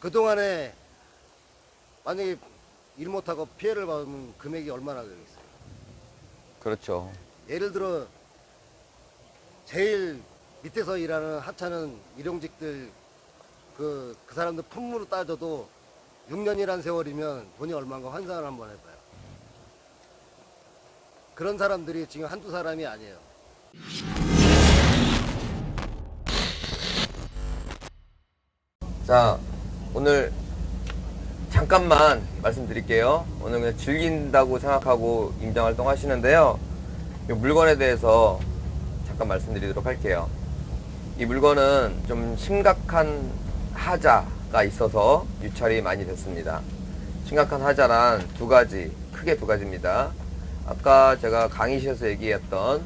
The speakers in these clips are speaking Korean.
그동안에 만약에 일 못하고 피해를 받으면 금액이 얼마나 되겠어요? 그렇죠. 예를 들어 제일 밑에서 일하는 하찮은 일용직들 그, 그 사람들 품무로 따져도 6년이란 세월이면 돈이 얼마인가 환산을 한번 해봐요. 그런 사람들이 지금 한두 사람이 아니에요. 자, 오늘 잠깐만 말씀드릴게요. 오늘 그냥 즐긴다고 생각하고 임장 활동 하시는데요. 이 물건에 대해서 잠깐 말씀드리도록 할게요. 이 물건은 좀 심각한 하자가 있어서 유찰이 많이 됐습니다. 심각한 하자란 두 가지, 크게 두 가지입니다. 아까 제가 강의실에서 얘기했던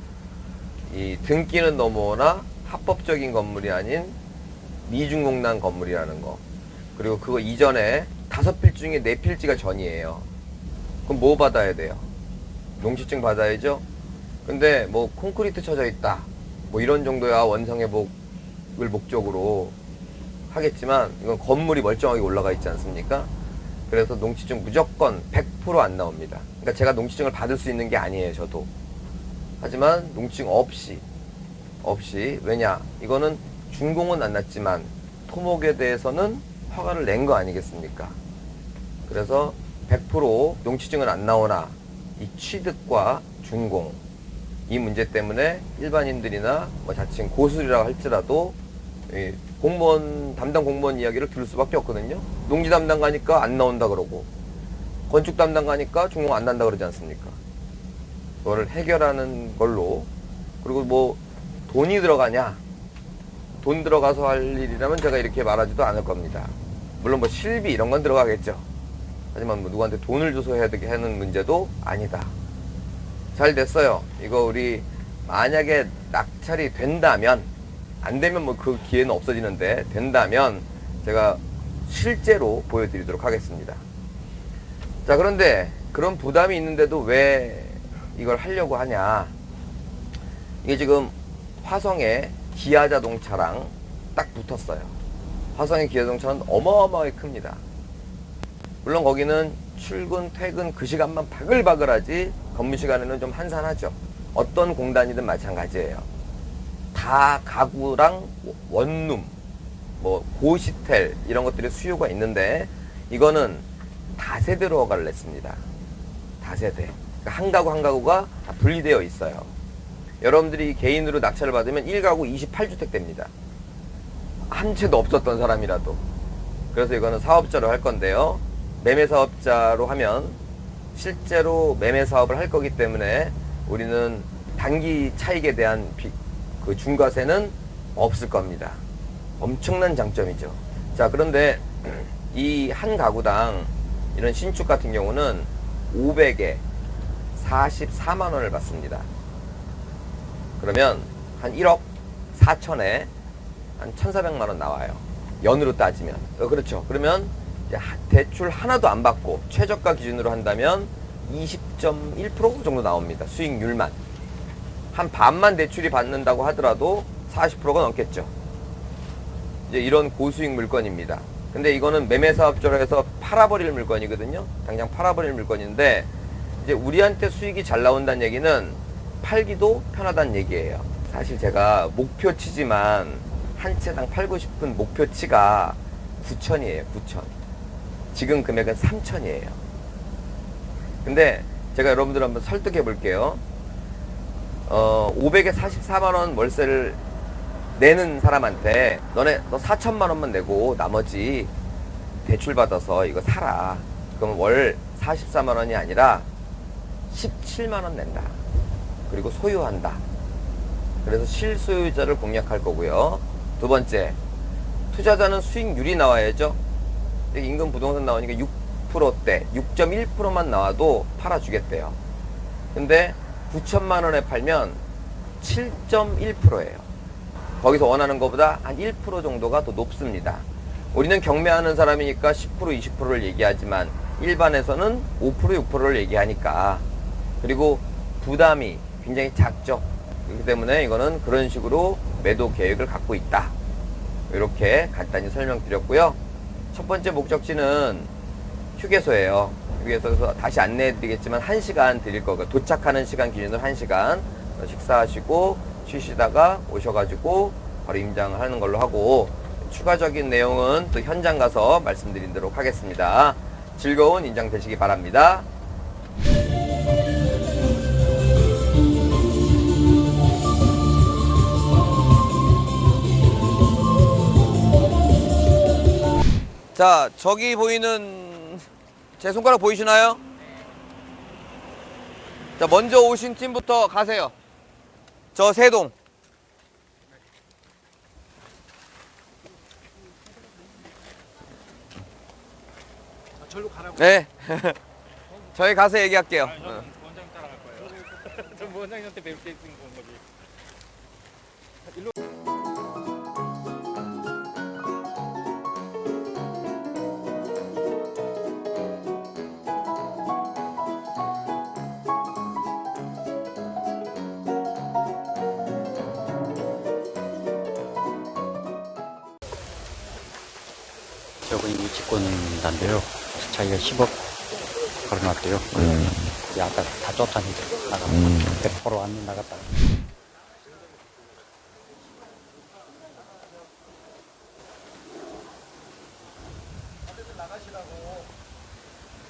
이 등기는 넘어오나 합법적인 건물이 아닌 미중공단 건물이라는 거. 그리고 그거 이전에 다섯 필 중에 네 필지가 전이에요. 그럼 뭐 받아야 돼요? 농지증 받아야죠? 근데 뭐 콘크리트 쳐져 있다. 뭐 이런 정도야 원상 회복을 목적으로 하겠지만 이건 건물이 멀쩡하게 올라가 있지 않습니까? 그래서 농지증 무조건 100%안 나옵니다. 그러니까 제가 농지증을 받을 수 있는 게 아니에요, 저도. 하지만 농지증 없이 없이 왜냐 이거는 준공은 안 났지만 토목에 대해서는 허가를 낸 거 아니겠습니까? 그래서 100% 농지증은 안 나오나 이 취득과 준공 이 문제 때문에 일반인들이나 뭐 자칭 고수리라고 할지라도 이 공무원 담당 공무원 이야기를 들을 수밖에 없거든요. 농지 담당 가니까 안 나온다 그러고 건축 담당 가니까 준공 안 난다 그러지 않습니까? 그거를 해결하는 걸로 그리고 뭐 돈이 들어가냐 돈 들어가서 할 일이라면 제가 이렇게 말하지도 않을 겁니다 물론 뭐 실비 이런 건 들어가겠죠. 하지만 뭐 누구한테 돈을 줘서 해야 되게 하는 문제도 아니다. 잘 됐어요. 이거 우리 만약에 낙찰이 된다면 안 되면 뭐 그 기회는 없어지는데 된다면 제가 실제로 보여드리도록 하겠습니다. 자 그런데 그런 부담이 있는데도 왜 이걸 하려고 하냐? 이게 지금 화성에 기아 자동차랑 딱 붙었어요 화성의 기아 자동차는 어마어마하게 큽니다. 물론 거기는 출근 퇴근 그 시간만 바글바글하지 근무 시간에는 좀 한산하죠. 어떤 공단이든 마찬가지예요. 다 가구랑 원룸 뭐 고시텔 이런 것들의 수요가 있는데 이거는 다세대로 허가를 냈습니다. 다세대. 그러니까 한 가구 한 가구가 다 분리되어 있어요. 여러분들이 개인으로 낙찰을 받으면 1가구 28주택 됩니다. 한 채도 없었던 사람이라도. 그래서 이거는 사업자로 할 건데요. 매매 사업자로 하면 실제로 매매 사업을 할 거기 때문에 우리는 단기 차익에 대한 비- 그 중과세는 없을 겁니다. 엄청난 장점이죠. 자, 그런데 이 한 가구당 이런 신축 같은 경우는 500에 44만 원을 받습니다. 그러면 한 1억 4천에 한 1,400만 원 나와요. 연으로 따지면. 어, 그렇죠. 그러면 대출 하나도 안 받고 최저가 기준으로 한다면 20.1% 정도 나옵니다. 수익률만. 한 반만 대출이 받는다고 하더라도 40%가 넘겠죠. 이제 이런 고수익 물건입니다. 근데 이거는 매매 사업자로 해서 팔아버릴 물건이거든요. 당장 팔아버릴 물건인데 이제 우리한테 수익이 잘 나온다는 얘기는 팔기도 편하다는 얘기예요. 사실 제가 목표치지만 한 채당 팔고 싶은 목표치가 9천이에요. 9천. 지금 금액은 3천이에요. 근데 제가 여러분들 한번 설득해 볼게요. 어, 500에 44만 원 월세를 내는 사람한테 너네 너 4천만 원만 내고 나머지 대출 받아서 이거 사라. 그럼 월 44만 원이 아니라 17만 원 낸다. 그리고 소유한다. 그래서 실소유자를 공략할 거고요. 두 번째, 투자자는 수익률이 나와야죠. 임금 부동산 나오니까 6%대, 6.1%만 나와도 팔아주겠대요. 근데 9천만 원에 팔면 7.1%예요. 거기서 원하는 것보다 한 1% 정도가 더 높습니다. 우리는 경매하는 사람이니까 10% 20%를 얘기하지만 일반에서는 5% 6%를 얘기하니까 그리고 부담이 굉장히 작죠. 그렇기 때문에 이거는 그런 식으로 매도 계획을 갖고 있다. 이렇게 간단히 설명드렸고요. 첫 번째 목적지는 휴게소예요. 휴게소에서 다시 안내해 드리겠지만 1시간 드릴 거고 도착하는 시간 기준으로 1시간 식사하시고 쉬시다가 오셔가지고 바로 임장을 하는 걸로 하고 추가적인 내용은 또 현장 가서 말씀드리도록 하겠습니다. 즐거운 임장 되시기 바랍니다. 자, 저기 보이는 제 손가락 보이시나요? 자, 먼저 오신 팀부터 가세요. 저 세동. 절로 가라고. 네. 저희 가서 얘기할게요. 아, 저는 어. 원장 따라갈 거예요. 전 원장님한테 배울 때 있는 건 거지. 저분이 유치권단데요. 자기가 10억 걸어놨대요. 우리 아까 다 쫓아내죠. 나가. 100%안 나갔다.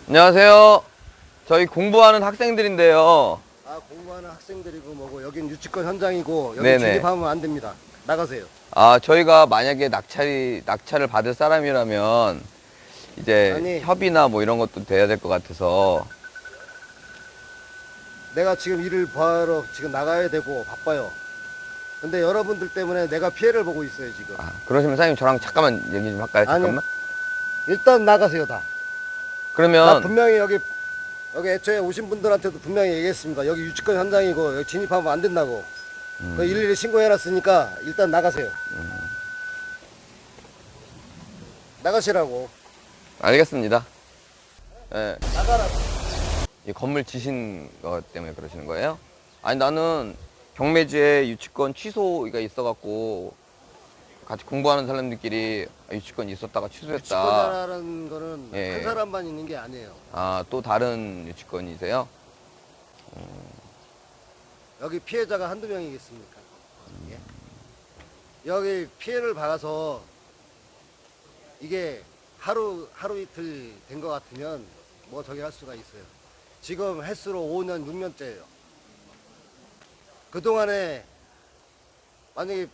안녕하세요. 저희 공부하는 학생들인데요. 아 공부하는 학생들이고 뭐고 여긴 유치권 현장이고 여기 네네. 진입하면 안 됩니다. 나가세요. 아, 저희가 만약에 낙찰이, 낙찰을 받을 사람이라면 이제 아니. 협의나 뭐 이런 것도 돼야 될 것 같아서 내가 지금 일을 보러 지금 나가야 되고 바빠요. 근데 여러분들 때문에 내가 피해를 보고 있어요 지금. 아, 그러시면 사장님 저랑 잠깐만 얘기 좀 할까요? 아니요. 잠깐만. 일단 나가세요 다. 나 그러면 분명히 여기 여기 애초에 오신 분들한테도 분명히 얘기했습니다. 여기 유치권 현장이고 여기 진입하면 안 된다고. 음. 그 일일이 신고해놨으니까 일단 나가세요. 나가시라고. 알겠습니다. 예. 나가라. 이 건물 지신 것 때문에 그러시는 거예요? 아니 나는 경매지에 유치권 취소가 있어갖고 같이 공부하는 사람들끼리 유치권 있었다가 취소했다. 유치권자라는 거는 예. 한 사람만 있는 게 아니에요. 아 또 다른 유치권이세요? 여기 피해자가 한두 명이겠습니까? 예. 여기 피해를 받아서 이게 하루 하루 이틀 된 것 같으면 뭐 저기 할 수가 있어요. 지금 횟수로 5년 6년째예요. 그 동안에 만약에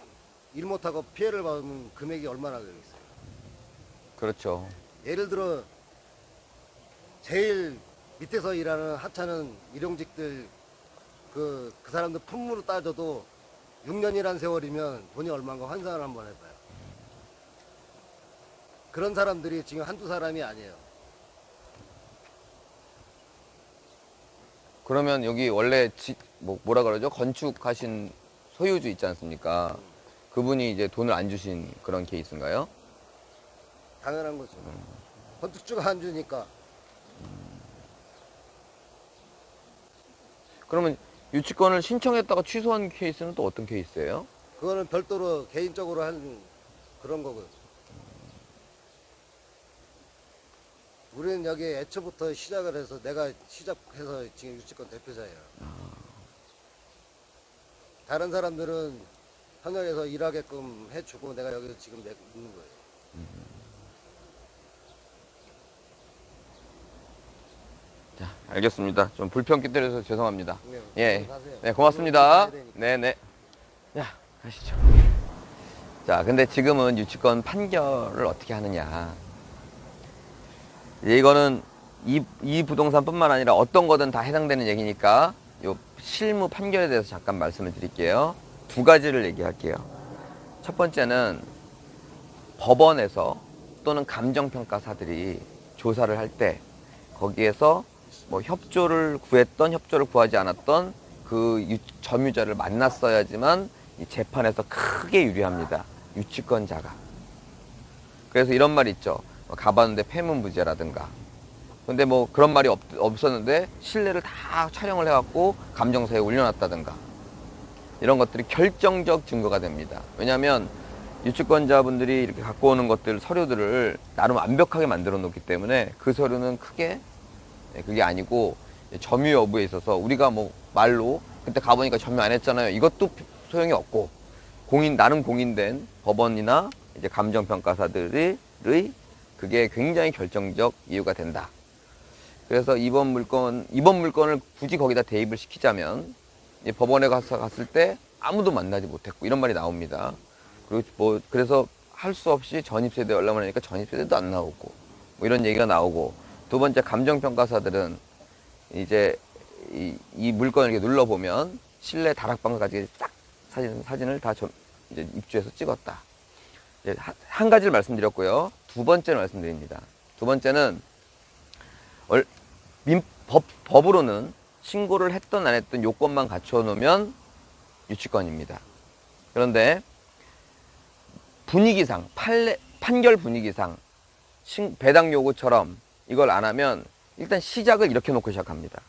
일 못하고 피해를 받으면 금액이 얼마나 되겠어요? 그렇죠. 예를 들어 제일 밑에서 일하는 하찮은 일용직들 그, 그 사람들 품무로 따져도 6년이란 세월이면 돈이 얼마인가 환산을 한번 해봐요. 그런 사람들이 지금 한두 사람이 아니에요. 그러면 여기 원래 지, 뭐 뭐라 그러죠? 건축하신 소유주 있지 않습니까? 그분이 이제 돈을 안 주신 그런 케이스인가요? 당연한 거죠. 건축주가 안 주니까 그러면 유치권을 신청했다가 취소한 케이스는 또 어떤 케이스예요? 그거는 별도로 개인적으로 한 그런 거고요. 우리는 여기 애초부터 시작을 해서 내가 시작해서 지금 유치권 대표자예요. 다른 사람들은 현역에서 일하게끔 해주고 내가 여기서 지금 내- 있는 거예요. 알겠습니다. 좀 불편 끼들여서 죄송합니다. 네, 예. 가세요. 네, 고맙습니다. 가야 되니까. 네, 네. 야, 가시죠. 자, 근데 지금은 유치권 판결을 어떻게 하느냐. 이거는 이, 이 부동산뿐만 아니라 어떤 거든 다 해당되는 얘기니까 요 실무 판결에 대해서 잠깐 말씀을 드릴게요. 두 가지를 얘기할게요. 첫 번째는 법원에서 또는 감정평가사들이 조사를 할 때 거기에서 뭐 협조를 구했던 협조를 구하지 않았던 그 유- 점유자를 만났어야지만 이 재판에서 크게 유리합니다. 유치권자가. 그래서 이런 말이 있죠. 뭐 가봤는데 폐문부재라든가. 근데 뭐 그런 말이 없, 없었는데 실내를 다 촬영을 해갖고 감정사에 올려놨다든가. 이런 것들이 결정적 증거가 됩니다. 왜냐하면 유치권자분들이 이렇게 갖고 오는 것들 서류들을 나름 완벽하게 만들어 놓기 때문에 그 서류는 크게 네, 그게 아니고 점유 여부에 있어서 우리가 뭐 말로 그때 가보니까 점유 안 했잖아요. 이것도 소용이 없고 공인 나름 공인된 법원이나 이제 감정평가사들의 그게 굉장히 결정적 이유가 된다. 그래서 이번 물건 이번 물건을 굳이 거기다 대입을 시키자면 이 법원에 가서 갔을 때 아무도 만나지 못했고 이런 말이 나옵니다. 그리고 뭐 그래서 할 수 없이 전입세대 연락을 하니까 전입세대도 안 나오고 뭐 이런 얘기가 나오고 두 번째 감정평가사들은 이제 이, 이 물건을 이렇게 눌러보면 실내 다락방까지 싹 사진, 사진을 다 점- 이제 입주해서 찍었다. 이제 한, 한 가지를 말씀드렸고요. 두 번째를 말씀드립니다. 두 번째는 얼- 민, 법, 법으로는 신고를 했던 안 했던 요건만 갖춰 놓으면 유치권입니다. 그런데 분위기상 판례, 판결 분위기상 신- 배당 요구처럼 이걸 안 하면 일단 시작을 이렇게 놓고 시작합니다.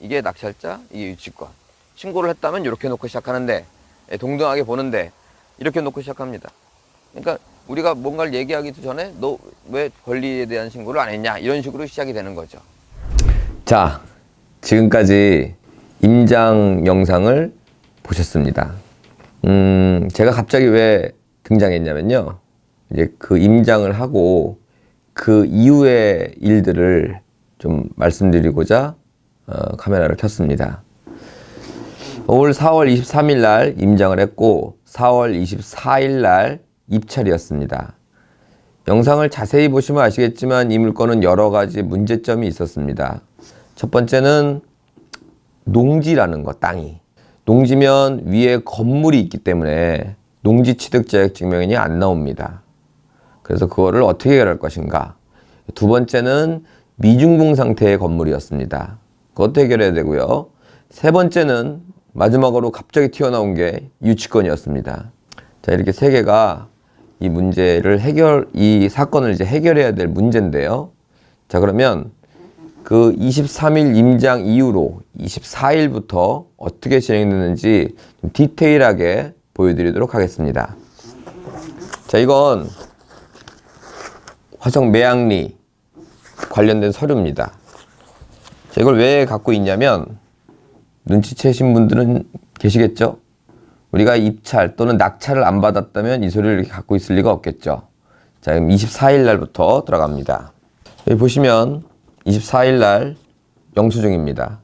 이게 낙찰자, 이게 유치권. 신고를 했다면 이렇게 놓고 시작하는데 예, 동등하게 보는데 이렇게 놓고 시작합니다. 그러니까 우리가 뭔가를 얘기하기도 전에 너 왜 권리에 대한 신고를 안 했냐 이런 식으로 시작이 되는 거죠. 자, 지금까지 임장 영상을 보셨습니다. 음, 제가 갑자기 왜 등장했냐면요. 이제 그 임장을 하고 그 이후의 일들을 좀 말씀드리고자 어, 카메라를 켰습니다. 올 4월 23일 날 임장을 했고 4월 24일 날 입찰이었습니다. 영상을 자세히 보시면 아시겠지만 이 물건은 여러 가지 문제점이 있었습니다. 첫 번째는 농지라는 거, 땅이. 농지면 위에 건물이 있기 때문에 농지 취득 자격 증명인이 안 나옵니다. 그래서 그거를 어떻게 해결할 것인가. 두 번째는 미중공 상태의 건물이었습니다. 그것도 해결해야 되고요. 세 번째는 마지막으로 갑자기 튀어나온 게 유치권이었습니다. 자, 이렇게 세 개가 이 문제를 해결, 이 사건을 이제 해결해야 될 문제인데요. 자, 그러면 그 23일 임장 이후로 24일부터 어떻게 진행됐는지 좀 디테일하게 보여드리도록 하겠습니다. 자, 이건 화성 매양리 관련된 서류입니다. 자, 이걸 왜 갖고 있냐면 눈치채신 분들은 계시겠죠? 우리가 입찰 또는 낙찰을 안 받았다면 이 소리를 이렇게 갖고 있을 리가 없겠죠. 자, 그럼 24일 날부터 들어갑니다. 여기 보시면 24일 날 영수증입니다.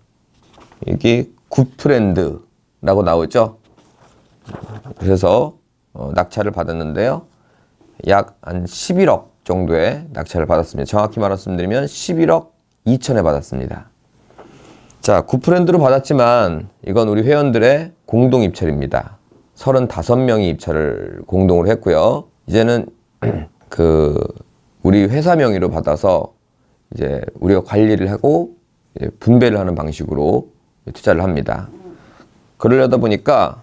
여기 굿프렌드라고 나오죠. 그래서 어, 낙찰을 받았는데요. 약 한 11억 정도의 낙찰을 받았습니다. 정확히 말씀드리면 11억 2천에 받았습니다. 자, 굿프렌드로 받았지만 이건 우리 회원들의 공동 입찰입니다. 35명이 입찰을 공동으로 했고요. 이제는 그 우리 회사 명의로 받아서 이제 우리가 관리를 하고 분배를 하는 방식으로 투자를 합니다. 그러려다 보니까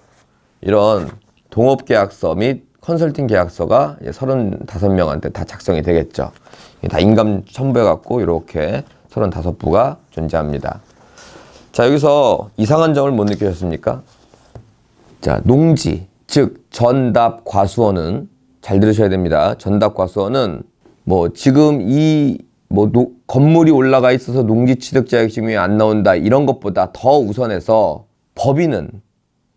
이런 동업 계약서 및 컨설팅 계약서가 이제 35명한테 다 작성이 되겠죠. 다 인감 첨부해 갖고 이렇게 35부가 존재합니다. 자, 여기서 이상한 점을 못 느끼셨습니까? 자, 농지, 즉 전답 과수원은 잘 들으셔야 됩니다. 전답 과수원은 뭐 지금 이 뭐 건물이 올라가 있어서 농지 취득 자격 증명이 안 나온다 이런 것보다 더 우선해서 법인은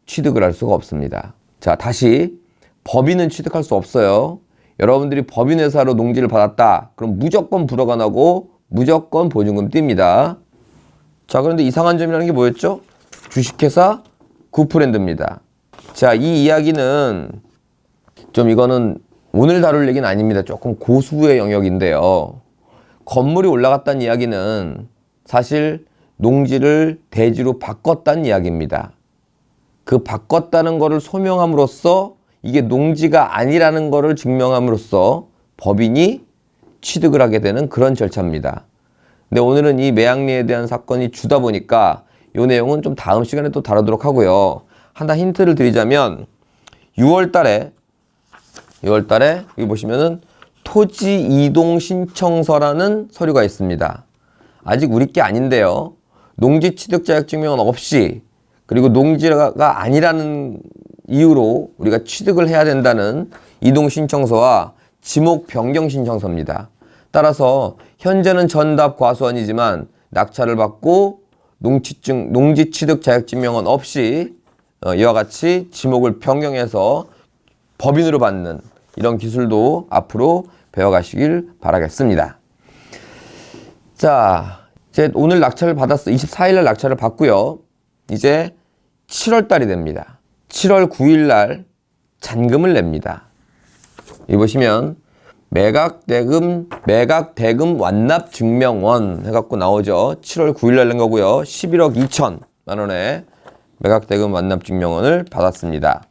취득을 할 수가 없습니다. 자, 다시 법인은 취득할 수 없어요. 여러분들이 법인 회사로 농지를 받았다. 그럼 무조건 불허가 나고 무조건 보증금 띱니다. 자, 그런데 이상한 점이라는 게 뭐였죠? 주식회사 구프랜드입니다. 자, 이 이야기는 좀 이거는 오늘 다룰 얘기는 아닙니다. 조금 고수의 영역인데요. 건물이 올라갔다는 이야기는 사실 농지를 대지로 바꿨다는 이야기입니다. 그 바꿨다는 것을 소명함으로써 이게 농지가 아니라는 것을 증명함으로써 법인이 취득을 하게 되는 그런 절차입니다. 근데 오늘은 이 매양리에 대한 사건이 주다 보니까 이 내용은 좀 다음 시간에 또 다루도록 하고요. 하나 힌트를 드리자면 6월 달에 6월 달에 여기 보시면은 토지 이동 신청서라는 서류가 있습니다. 아직 우리 게 아닌데요. 농지 취득 자격 증명은 없이 그리고 농지가 아니라는 이유로 우리가 취득을 해야 된다는 이동 신청서와 지목 변경 신청서입니다. 따라서 현재는 전답 과수원이지만 낙찰을 받고 농지증 농지 취득 자격증명은 없이 어, 이와 같이 지목을 변경해서 법인으로 받는 이런 기술도 앞으로 배워가시길 바라겠습니다. 자, 이제 오늘 낙찰을 받았어. 24일 날 낙찰을 받고요. 이제 7월 달이 됩니다. 7월 9일 날 잔금을 냅니다. 이 보시면 매각 대금 매각 대금 완납 증명원 해갖고 나오죠. 7월 9일 날 낸 거고요. 11억 2천만 원에 매각 대금 완납 증명원을 받았습니다.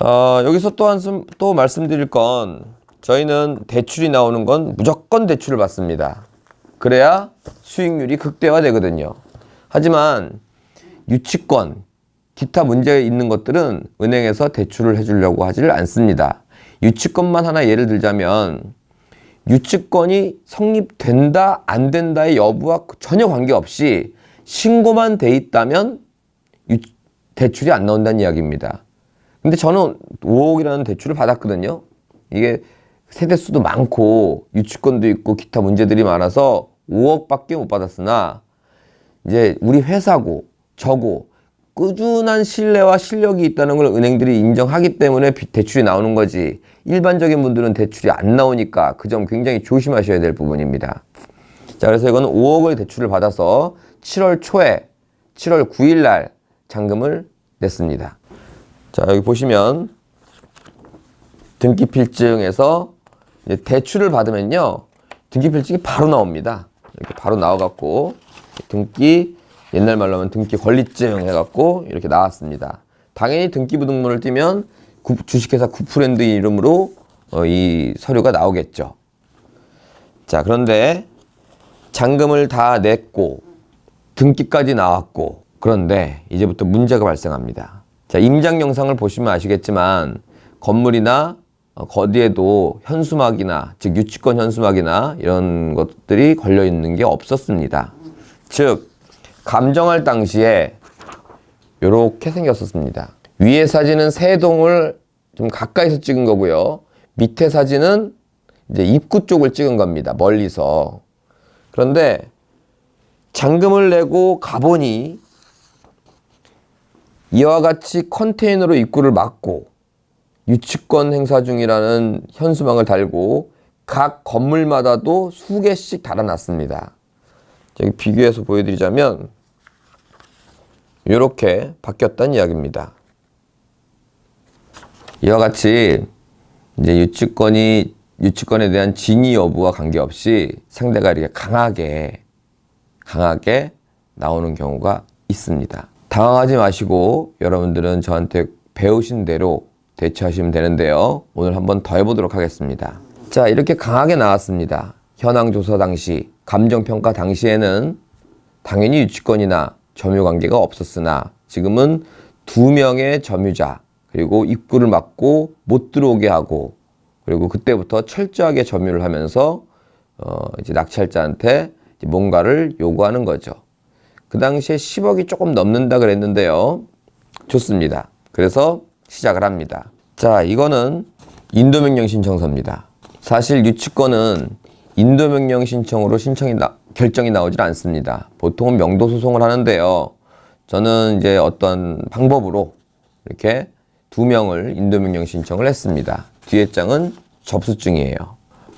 어, 여기서 또한 또 말씀드릴 건 저희는 대출이 나오는 건 무조건 대출을 받습니다. 그래야 수익률이 극대화되거든요. 하지만 유치권, 기타 문제 있는 것들은 은행에서 대출을 해주려고 하지를 않습니다. 유치권만 하나 예를 들자면 유치권이 성립된다 안 된다의 여부와 전혀 관계없이 신고만 돼 있다면 유- 대출이 안 나온다는 이야기입니다. 근데 저는 5억이라는 대출을 받았거든요. 이게 세대수도 많고 유치권도 있고 기타 문제들이 많아서 5억밖에 못 받았으나 이제 우리 회사고 저고 꾸준한 신뢰와 실력이 있다는 걸 은행들이 인정하기 때문에 비- 대출이 나오는 거지 일반적인 분들은 대출이 안 나오니까 그 점 굉장히 조심하셔야 될 부분입니다. 자 그래서 이거는 5억의 대출을 받아서 7월 초에 7월 9일 날 잔금을 냈습니다. 자 여기 보시면 등기필증에서 대출을 받으면요 등기필증이 바로 나옵니다. 이렇게 바로 나와갖고 등기 옛날 말로 하면 등기 권리증 해갖고 이렇게 나왔습니다. 당연히 등기부등본을 띄면 구- 주식회사 구프랜드 이름으로 어, 이 서류가 나오겠죠. 자 그런데 잔금을 다 냈고 등기까지 나왔고 그런데 이제부터 문제가 발생합니다. 자 임장 영상을 보시면 아시겠지만 건물이나 어, 거기에도 현수막이나 즉 유치권 현수막이나 이런 것들이 걸려 있는 게 없었습니다. 즉 감정할 당시에 이렇게 생겼었습니다. 위에 사진은 세동을 좀 가까이서 찍은 거고요. 밑에 사진은 이제 입구 쪽을 찍은 겁니다. 멀리서. 그런데 잔금을 내고 가보니 이와 같이 컨테이너로 입구를 막고 유치권 행사 중이라는 현수막을 달고 각 건물마다도 수 개씩 달아놨습니다. 여기 비교해서 보여드리자면 이렇게 바뀌었다는 이야기입니다. 이와 같이 이제 유치권이 유치권에 대한 진위 여부와 관계없이 상대가 이렇게 강하게 강하게 나오는 경우가 있습니다. 당황하지 마시고 여러분들은 저한테 배우신 대로 대처하시면 되는데요. 오늘 한번 더 해보도록 하겠습니다. 자, 이렇게 강하게 나왔습니다. 현황 조사 당시, 감정 평가 당시에는 당연히 유치권이나 점유 관계가 없었으나 지금은 두 명의 점유자 그리고 입구를 막고 못 들어오게 하고 그리고 그때부터 철저하게 점유를 하면서 어 이제 낙찰자한테 이제 뭔가를 요구하는 거죠. 그 당시에 10억이 조금 넘는다 그랬는데요. 좋습니다. 그래서 시작을 합니다. 자, 이거는 인도명령 신청서입니다. 사실 유치권은 인도명령 신청으로 신청이 나, 결정이 나오질 않습니다. 보통은 명도 소송을 하는데요. 저는 이제 어떤 방법으로 이렇게 두 명을 인도명령 신청을 했습니다. 뒤에 장은 접수증이에요.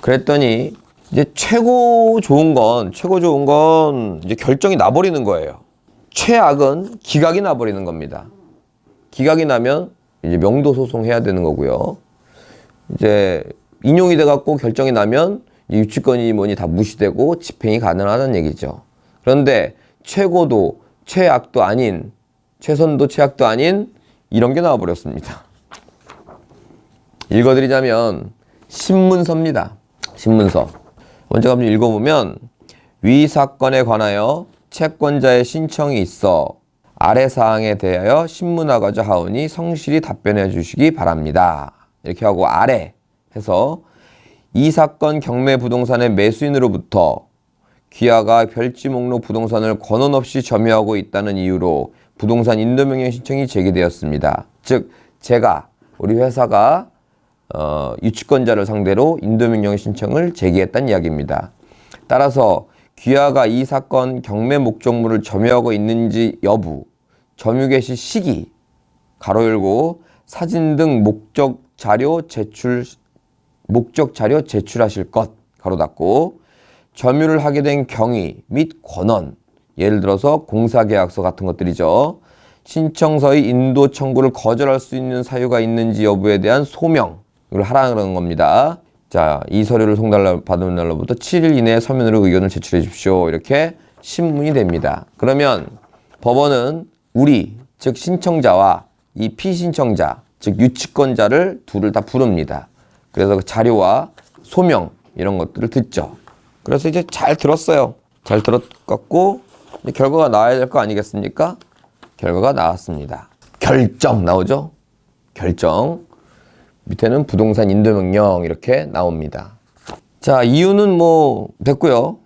그랬더니 이제 최고 좋은 건 최고 좋은 건 이제 결정이 나버리는 거예요. 최악은 기각이 나버리는 겁니다. 기각이 나면 이제 명도 소송 해야 되는 거고요. 이제 인용이 돼 갖고 결정이 나면 이 유치권이 뭐니 다 무시되고 집행이 가능하다는 얘기죠. 그런데 최고도 최악도 아닌 최선도 최악도 아닌 이런 게 나와 버렸습니다. 읽어드리자면 신문서입니다. 신문서. 먼저 한번 읽어보면 위 사건에 관하여 채권자의 신청이 있어 아래 사항에 대하여 신문하고자 하오니 성실히 답변해 주시기 바랍니다. 이렇게 하고 아래 해서 이 사건 경매 부동산의 매수인으로부터 귀하가 별지 목록 부동산을 권한 없이 점유하고 있다는 이유로 부동산 인도명령 신청이 제기되었습니다. 즉 제가 우리 회사가 어, 유치권자를 상대로 인도명령 신청을 제기했다는 이야기입니다. 따라서 귀하가 이 사건 경매 목적물을 점유하고 있는지 여부, 점유 개시 시기, 가로 열고 사진 등 목적 자료 제출 목적 자료 제출하실 것 가로 닫고 점유를 하게 된 경위 및 권한 예를 들어서 공사계약서 같은 것들이죠. 신청서의 인도 청구를 거절할 수 있는 사유가 있는지 여부에 대한 소명을 하라는 겁니다. 자, 이 서류를 송달 받은 날로부터 7일 이내에 서면으로 의견을 제출해 주십시오. 이렇게 신문이 됩니다. 그러면 법원은 우리, 즉 신청자와 이 피신청자, 즉 유치권자를 둘을 다 부릅니다. 그래서 그 자료와 소명 이런 것들을 듣죠. 그래서 이제 잘 들었어요. 잘 들었고 결과가 나와야 될 거 아니겠습니까? 결과가 나왔습니다. 결정 나오죠? 결정. 밑에는 부동산 인도명령 이렇게 나옵니다. 자, 이유는 뭐 됐고요.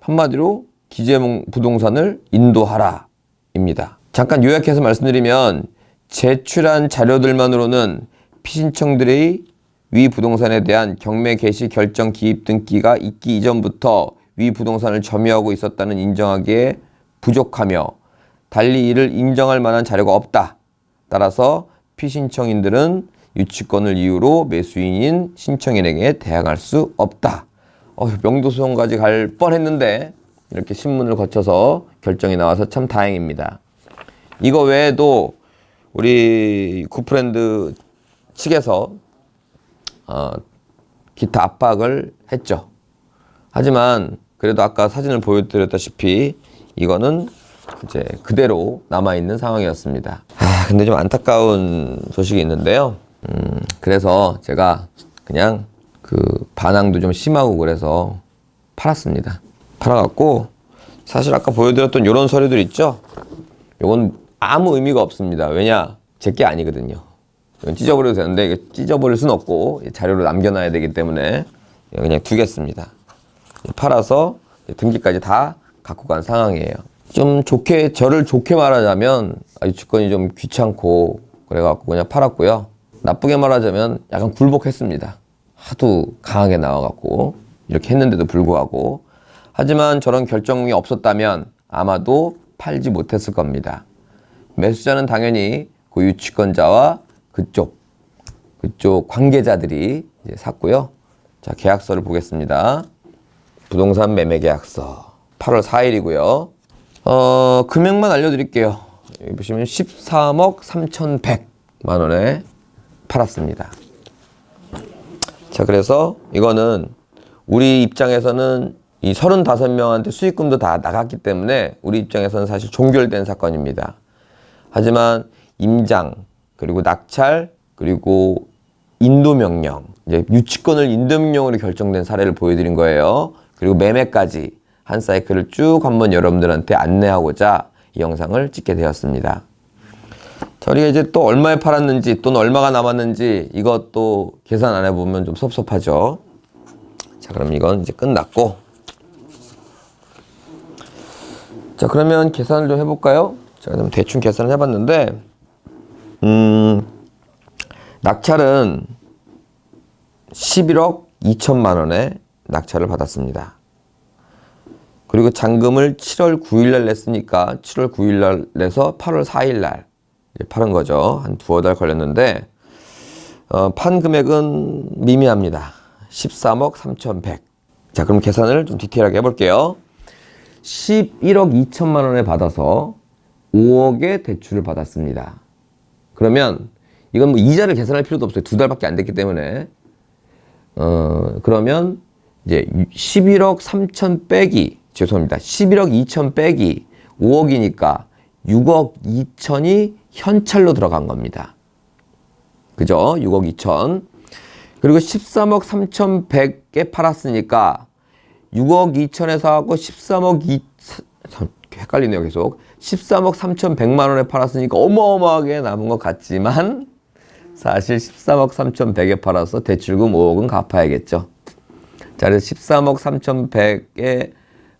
한마디로 기재 부동산을 인도하라 입니다. 잠깐 요약해서 말씀드리면 제출한 자료들만으로는 피신청들의 위 부동산에 대한 경매 개시 결정 기입 등기가 있기 이전부터 위 부동산을 점유하고 있었다는 인정하기에 부족하며 달리 이를 인정할 만한 자료가 없다. 따라서 피신청인들은 유치권을 이유로 매수인인 신청인에게 대항할 수 없다. 어, 명도소송까지 갈 뻔했는데 이렇게 신문을 거쳐서 결정이 나와서 참 다행입니다. 이거 외에도 우리 구프랜드 측에서 어, 기타 압박을 했죠. 하지만 그래도 아까 사진을 보여드렸다시피 이거는 이제 그대로 남아있는 상황이었습니다. 아, 근데 좀 안타까운 소식이 있는데요. 음, 그래서 제가 그냥 그 반항도 좀 심하고 그래서 팔았습니다. 팔아갖고 사실 아까 보여드렸던 이런 서류들 있죠? 이건 아무 의미가 없습니다. 왜냐? 제 게 아니거든요. 찢어버려도 되는데 이거 찢어버릴 수는 없고 자료로 남겨놔야 되기 때문에 그냥 두겠습니다. 팔아서 등기까지 다 갖고 간 상황이에요. 좀 좋게 저를 좋게 말하자면 아, 유치권이 좀 귀찮고 그래갖고 그냥 팔았고요. 나쁘게 말하자면 약간 굴복했습니다. 하도 강하게 나와갖고 이렇게 했는데도 불구하고 하지만 저런 결정이 없었다면 아마도 팔지 못했을 겁니다. 매수자는 당연히 그 유치권자와 그쪽 그쪽 관계자들이 샀고요. 자 계약서를 보겠습니다. 부동산 매매 계약서 8월 4일이고요. 어 금액만 알려드릴게요. 여기 보시면 13억 3,100만 원에 팔았습니다. 자 그래서 이거는 우리 입장에서는 이 35명한테 수익금도 다 나갔기 때문에 우리 입장에서는 사실 종결된 사건입니다. 하지만 임장 그리고 낙찰 그리고 인도명령 이제 유치권을 인도명령으로 결정된 사례를 보여드린 거예요. 그리고 매매까지 한 사이클을 쭉 한번 여러분들한테 안내하고자 이 영상을 찍게 되었습니다. 자, 우리가 이제 또 얼마에 팔았는지 또는 얼마가 남았는지 이것도 계산 안 해보면 좀 섭섭하죠. 자, 그럼 이건 이제 끝났고. 자, 그러면 계산을 좀 해볼까요? 자, 그럼 대충 계산을 해봤는데, 음, 낙찰은 11억 2천만 원에 낙찰을 받았습니다. 그리고 잔금을 7월 9일 날 냈으니까 7월 9일 날 내서 8월 4일 날 파는 거죠. 한 두어 달 걸렸는데 어, 판 금액은 미미합니다. 13억 3,100. 자, 그럼 계산을 좀 디테일하게 해볼게요. 11억 2천만 원에 받아서 5억의 대출을 받았습니다. 그러면 이건 뭐 이자를 계산할 필요도 없어요. 두 달밖에 안 됐기 때문에. 어, 그러면 이제 11억 3천 빼기, 죄송합니다. 11억 2천 빼기 5억이니까 6억 2천이 현찰로 들어간 겁니다. 그죠? 6억 2천. 그리고 13억 3천 100에 팔았으니까 6억 2천에서 하고 13억 2, 참, 헷갈리네요, 계속. 13억 3천 100만 원에 팔았으니까 어마어마하게 남은 것 같지만 사실 13억 3천 100에 팔아서 대출금 5억은 갚아야겠죠. 자, 그래서 13억 3천 100에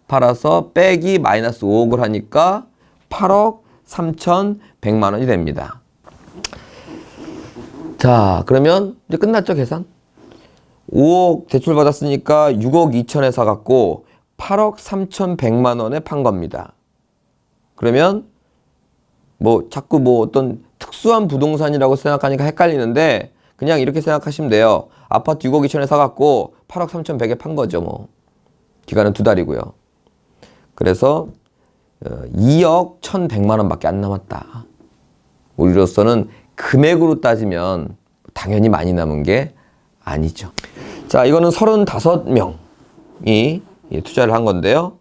팔아서 빼기 마이너스 5억을 하니까 8억 3,100만 원이 됩니다. 자, 그러면 이제 끝났죠, 계산? 5억 대출 받았으니까 6억 2천에 사갖고 8억 3,100만 원에 판 겁니다. 그러면 뭐 자꾸 뭐 어떤 특수한 부동산이라고 생각하니까 헷갈리는데 그냥 이렇게 생각하시면 돼요. 아파트 6억 2천에 사갖고 8억 3,100에 판 거죠, 뭐. 기간은 두 달이고요. 그래서 어, 2억 1,100만 원밖에 안 남았다. 우리로서는 금액으로 따지면 당연히 많이 남은 게 아니죠. 자, 이거는 35명이 투자를 한 건데요.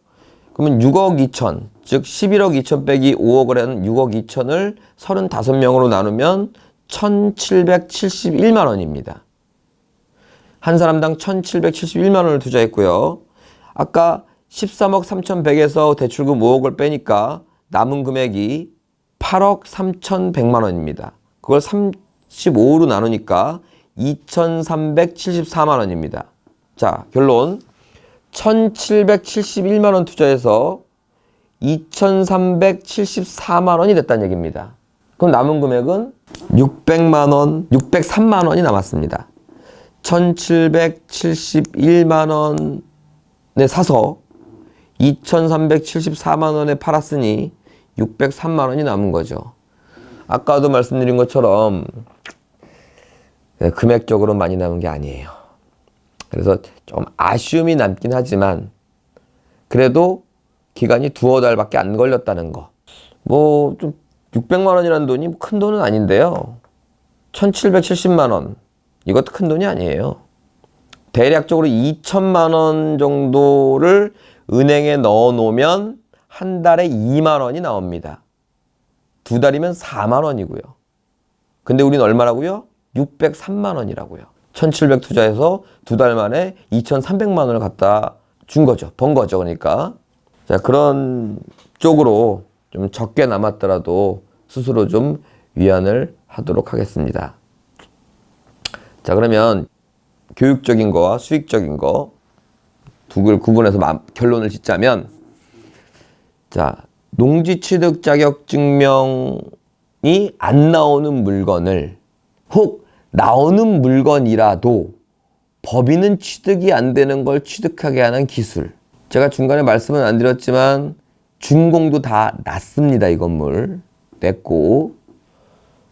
그러면 6억 2천, 즉 11억 2천 빼기 5억을 하는 6억 2천을 35명으로 나누면 1,771만 원입니다. 한 사람당 1,771만 원을 투자했고요. 아까 13억 3,100에서 대출금 5억을 빼니까 남은 금액이 8억 3,100만 원입니다. 그걸 35로 나누니까 2,374만 원입니다. 자, 결론. 1,771만 원 투자해서 2,374만 원이 됐다는 얘기입니다. 그럼 남은 금액은 600만 원, 603만 원이 남았습니다. 1,771만 원에 사서 2,374만 원에 팔았으니 603만 원이 남은 거죠. 아까도 말씀드린 것처럼 네, 금액적으로 많이 남은 게 아니에요. 그래서 좀 아쉬움이 남긴 하지만 그래도 기간이 두어 달밖에 안 걸렸다는 거. 뭐 좀 600만 원이라는 돈이 큰 돈은 아닌데요. 1770만 원. 이것도 큰 돈이 아니에요. 대략적으로 2천만 원 정도를 은행에 넣어 놓으면 한 달에 2만 원이 나옵니다. 두 달이면 4만 원이고요. 근데 우리는 얼마라고요? 603만 원이라고요. 1700 투자해서 두 달 만에 2300만 원을 갖다 준 거죠. 번 거죠. 그러니까. 자, 그런 쪽으로 좀 적게 남았더라도 스스로 좀 위안을 하도록 하겠습니다. 자, 그러면 교육적인 거와 수익적인 거 두 개를 구분해서 마- 결론을 짓자면 자, 농지 취득 자격 증명이 안 나오는 물건을 혹 나오는 물건이라도 법인은 취득이 안 되는 걸 취득하게 하는 기술. 제가 중간에 말씀은 안 드렸지만 준공도 다 났습니다. 이 건물 냈고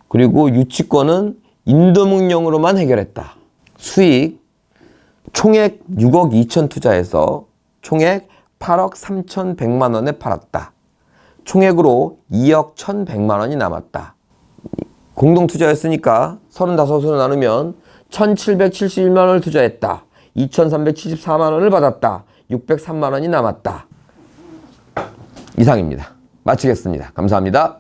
그리고 유치권은 인도명령으로만 해결했다. 수익 총액 6억 2천 투자해서 총액 8억 3천 100만 원에 팔았다. 총액으로 2억 1,100만 원이 남았다. 공동 투자였으니까 35으로 나누면 1771만 원을 투자했다. 2374만 원을 받았다. 603만 원이 남았다. 이상입니다. 마치겠습니다. 감사합니다.